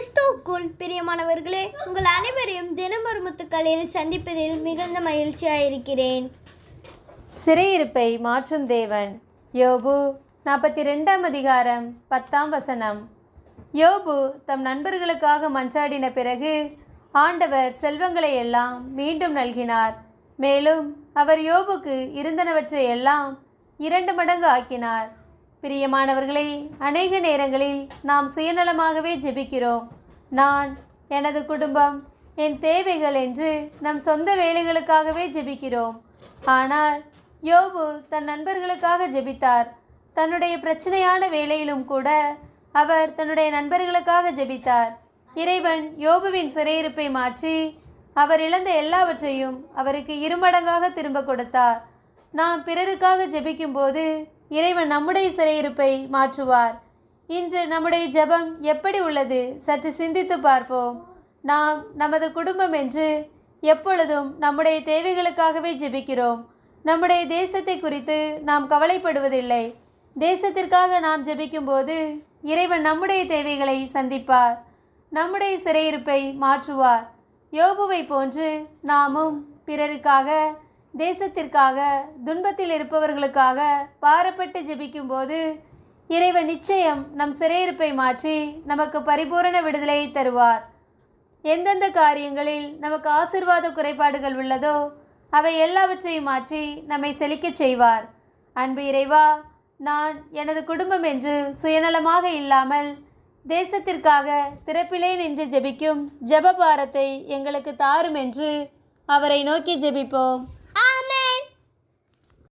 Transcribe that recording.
கிறிஸ்துவுக்குள் பிரியமானவர்களே உங்கள் அனைவரையும் தினமொரு முத்துக்களில் சந்திப்பதில் மிகுந்த மகிழ்ச்சியாக இருக்கிறேன் சிறையிருப்பை மாற்றும் தேவன் யோபு நாற்பத்தி ரெண்டாம் அதிகாரம் பத்தாம் வசனம். யோபு தம் நண்பர்களுக்காக மன்றாடின பிறகு ஆண்டவர் செல்வங்களை எல்லாம் மீண்டும் நல்கினார். மேலும் அவர் யோபுக்கு இருந்தனவற்றை எல்லாம் இரண்டு மடங்கு ஆக்கினார். பிரியமானவர்களே அநேக நேரங்களில் நாம் சுயநலமாகவே ஜெபிக்கிறோம். நான் எனது குடும்பம் என் தேவைகள் என்று நம் சொந்த வேலைகளுக்காகவே ஜெபிக்கிறோம். ஆனால் யோபு தன் நண்பர்களுக்காக ஜெபித்தார். தன்னுடைய பிரச்சனையான வேலையிலும் கூட அவர் தன்னுடைய நண்பர்களுக்காக ஜெபித்தார். இறைவன் யோபுவின் சிறையிருப்பை மாற்றி அவர் இழந்த எல்லாவற்றையும் அவருக்கு இருமடங்காக திரும்ப கொடுத்தார். நாம் பிறருக்காக ஜெபிக்கும்போது இறைவன் நம்முடைய சிறையிருப்பை மாற்றுவார். இன்று நம்முடைய ஜெபம் எப்படி உள்ளது? சற்று சிந்தித்து பார்ப்போம். நாம் நமது குடும்பம் என்று எப்பொழுதும் நம்முடைய தேவைகளுக்காகவே ஜெபிக்கிறோம். நம்முடைய தேசத்தை குறித்து நாம் கவலைப்படுவதில்லை. தேசத்திற்காக நாம் ஜெபிக்கும்போது இறைவன் நம்முடைய தேவைகளை சந்திப்பார். நம்முடைய சிறையிருப்பை மாற்றுவார். யோபுவை போன்று நாமும் பிறருக்காக தேசத்திற்காக துன்பத்தில் இருப்பவர்களுக்காக பாரப்பட்டு ஜெபிக்கும்போது இறைவன் நிச்சயம் நம் சிறையிருப்பை மாற்றி நமக்கு பரிபூரண விடுதலையை தருவார். எந்தெந்த காரியங்களில் நமக்கு ஆசிர்வாத குறைபாடுகள் உள்ளதோ அவை எல்லாவற்றையும் மாற்றி நம்மை செழிக்கச் செய்வார். அன்பு இறைவா நான் எனது குடும்பம் என்று சுயநலமாக இல்லாமல் தேசத்திற்காக திறப்பிலே நின்று ஜெபிக்கும் ஜெபபாரத்தை எங்களுக்கு தாரும் என்று அவரை நோக்கி ஜெபிப்போம்.